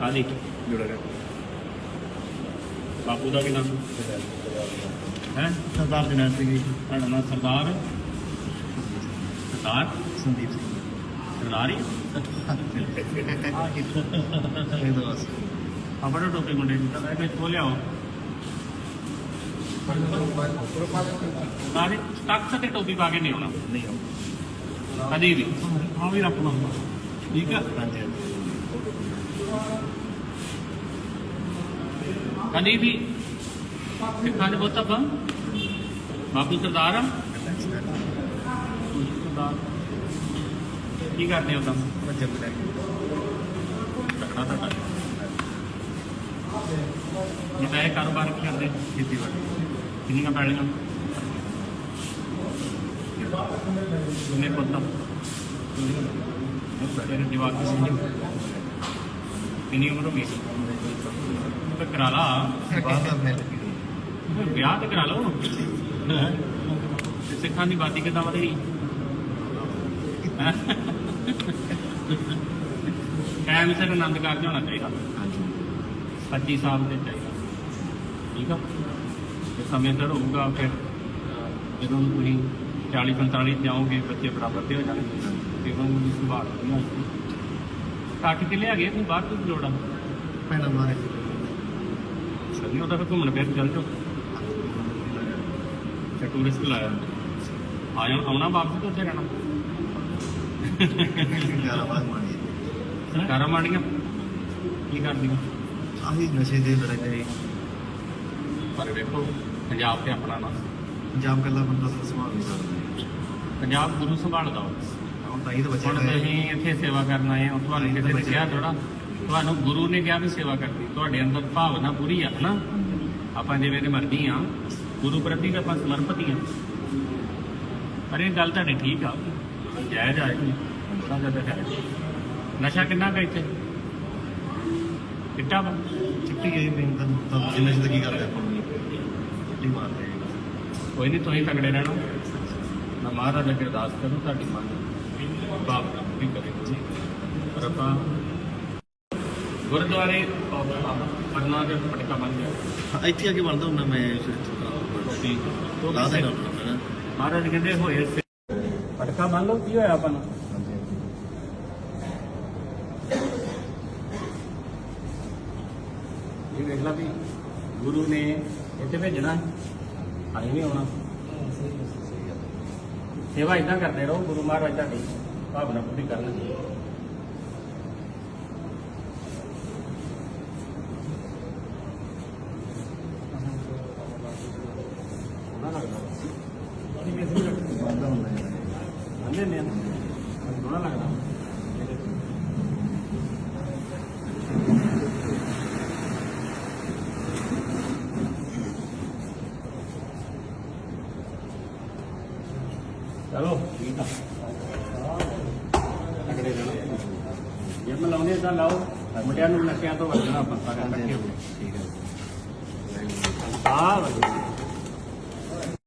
ਕਾਦੀ ਜੁੜਾ ਰਿਹਾ ਬਾਪੂ ਦਾ ਕੀ ਨਾਮ? ਹੈ? ਸਰਦਾਰ ਜਨੈਲ ਸਿੰਘ ਜੀ। ਤੁਹਾਡਾ ਨਾਮ ਸਰਦਾਰ? ਸਰਦਾਰ? ਸੰਦੀਪ ਸਿੰਘ। ਸਰਦਾਰੀ? ਇਹ ਆਪਣਾ ਟੋਪੀ ਮੁੰਡੇ ਦੀ ਤਾਂ ਇਹ ਖੋਲ ਲਿਆਓ? ਸਾਰੇ ਸਟੱਕ ਤੇ ਟੋਪੀ ਪਾ ਕੇ ਨਹੀਂ ਆਉਣਾ। ਨਹੀਂ ਆਉ ਕਦੀ ਵੀ। ਆ ਵੀ ਰੱਖ ਲਓ ਠੀਕ ਆ। ਹਾਂਜੀ। ਕਦੀ ਵੀ ਸਿੱਖਾਂ ਦੇ ਬਹੁਤ ਆਪਾਂ ਬਾਪੂ ਸਰਦਾਰ ਆ ਸਰਦਾਰ ਕੀ ਕਰਦੇ ਹੋ ਤਾਂ ਬੱਚੇ ਬੁਲਾ ਤਕੜਾ ਤਕੜਾ ਇਹ ਤਾਂ ਇਹ ਕਾਰੋਬਾਰ ਕੀ ਕਰਦੇ ਕੀਤੀ ਕਿੰਨੀਆਂ ਪੈਲੀਆਂ ਕਿੰਨੇ ਪੁੱਤਾਂ ਮੇਰੇ ਜਵਾਕ ਸੀ ਕਿੰਨੀ ਉਮਰ ਹੋ ਗਈ? ਤੇ ਕਰਾ ਲਾ। ਬਾਅਦ ਮੈਂ ਵਿਆਹ ਤੇ ਕਰਾ ਲਓ ਤੇ ਸਿੱਖਾਂ ਦੀ ਬਾਤੀ ਕਿਦਾਂ ਵਧੇਰੀ? ਟਾਈਮ ਸਿਰ ਆਨੰਦ ਕਾਰਜ ਹੋਣਾ ਚਾਹੀਦਾ। ਸੱਚੀ ਸਾਹਿਬ ਦੇ ਚਾਹੀਦਾ। ਠੀਕ ਆ? ਤੇ ਸਮੇਂ ਸਿਰ ਹੋਊਗਾ ਫਿਰ ਜਦੋਂ ਤੁਸੀਂ 40 45 ਜਾਓਗੇ ਬੱਚੇ ਬਰਾਬਰ ਤੇ ਹੋ ਜਾਣਗੇ। ਫਿਰ ਉਹਨਾਂ ਸੰਭਾਲ ਨਹੀਂ ਆਉਂਦੀ 60 ਕਿੱਲੇ ਹੈਗੇ ਤੁਸੀਂ ਬਾਹਰ ਤੋਂ ਲੋੜ ਆ ਮਾਰੇ ਸਹੀ ਉਹਦਾ ਫਿਰ ਘੁੰਮਣ ਫਿਰ ਚੱਲ ਜਾਓ। ਅੱਛਾ ਟੂਰਿਸਟ ਲਾਇਆ ਆ ਆਉਣਾ ਵਾਪਸ ਤੋਂ ਉੱਥੇ ਰਹਿਣਾ? ਕਾਰਾਵਾਸ ਮਾਣੀ ਕਾਰਾਂ ਮਾਣੀਆਂ ਕੀ ਆਹੀ ਨਸ਼ੇ ਦੇ ਬੜਾ ਕਰੇ ਪਰ ਵੇਖੋ ਪੰਜਾਬ ਤੇ ਆਪਣਾ ਨਾ। ਪੰਜਾਬ ਕੱਲਾ ਬੰਦਾ ਸੰਭਾਲ ਨਹੀਂ ਪੰਜਾਬ ਗੁਰੂ ਸੰਭਾਲਦਾ ਹੁਣ ਤਾਂ ਇਹ ਤਾਂ ਬੱਚੇ ਹੁਣ ਤੁਸੀਂ ਇੱਥੇ ਸੇਵਾ ਕਰਨ ਆਏ ਹੋ ਤੁਹਾਨੂੰ ਕਿਸੇ ਨੇ ਕਿਹਾ ਥੋੜਾ ਤੁਹਾਨੂੰ ਗੁਰੂ ਨੇ ਕਿਹਾ ਵੀ ਸੇਵਾ ਕਰਨੀ। ਤੁਹਾਡੇ ਅੰਦਰ ਭਾਵਨਾ ਪੂਰੀ ਆ ਨਾ ਆਪਾਂ ਜਿਵੇਂ ਦੇ ਮਰਦੀ ਆ ਗੁਰੂ ਪ੍ਰਤੀ ਤਾਂ ਆਪਾਂ ਸਮਰਪਿਤ ਹੀ ਆ ਪਰ ਇਹ ਗੱਲ ਤੁਹਾਡੀ ਠੀਕ ਆ। ਜਾਇਜ਼ ਆ ਇਹ ਬੜਾ ਜ਼ਿਆਦਾ ਹੈ ਨਸ਼ਾ ਕਿੰਨਾ ਕੁ ਇੱਥੇ? ਕਿੱਟਾ ਵਾ? ਚਿੱਟੀ ਗਈ ਮੈਂ ਤਾਂ ਤਾਂ ਜਿੰਨੇ ਜਿੰਦ ਕੀ ਕਰਦੇ ਆਪਾਂ। ਨੂੰ ਚਿੱਟੀ ਮਾਰਦੇ। ਕੋਈ ਨਹੀਂ ਤੁਸੀਂ ਤਗੜੇ ਰਹਿਣਾ। ਮੈਂ ਮਹਾਰਾਜ ਅੱਗੇ ਅਰਦਾਸ ਕਰੂੰ ਤੁਹਾਡੀ ਮੰਨ ਬਾਪ ਦਾ ਵੀ ਕਰੇ ਪਰ ਆਪਾਂ ਗੁਰਦੁਆਰੇ ਪੜਨਾ ਦੇ ਪਟਕਾ ਬਣ ਗਿਆ। ਹਾਂ, ਇੱਥੇ ਆ ਕੇ ਬਣਦਾ ਹੁੰਦਾ ਮੈਂ ਫਿਰ ਤੋਂ ਲਾ ਕਿਸੇ- ਦੇਣਾ ਹੁੰਦਾ ਮੈਂ ਮਹਾਰਾਜ ਕਹਿੰਦੇ ਹੋਏ ਸੇ ਪਟਕਾ ਬੰਨ ਲਓ ਕੀ ਹੋਇਆ ਆਪਾਂ ਨੂੰ? ਇਹ ਵੇਖ ਲਾ ਵੀ ਗੁਰੂ ਨੇ ਇੱਥੇ ਭੇਜਣਾ। ਆਈ ਨਹੀਂ ਆਉਣਾ ਸੇਵਾ ਇਦਾਂ ਕਰਦੇ ਰਹੋ ਗੁਰੂ ਮਹਾਰਾਜ ਤੁਹਾਡੀ। ਭਾਵਨਾ ਪੂਰੀ ਕਰਨਗੇ ਉਹਨਾਂ ਲੱਗਦਾ ਬਣਦਾ ਹੁੰਦਾ ਹੈ ਅੰਨੇ ਨੇ ਸੋਹਣਾ ਲੱਗਦਾ ਚਲੋ ਠੀਕ ਆ। ਅਗਲੇ ਰਹਿਣਾ ਜੇ ਮੈਂ ਲਾਉਣੇ ਤਾਂ ਲਾਓ। ਮੁੰਡਿਆਂ ਨੂੰ ਨਸ਼ਿਆਂ ਤੋਂ ਬਚਣਾ ਆਪਾਂ ਸਾਰਿਆਂ ਇਕੱਠੇ ਹੋ ਠੀਕ ਹੈ ਆ ਵਧੀਆ।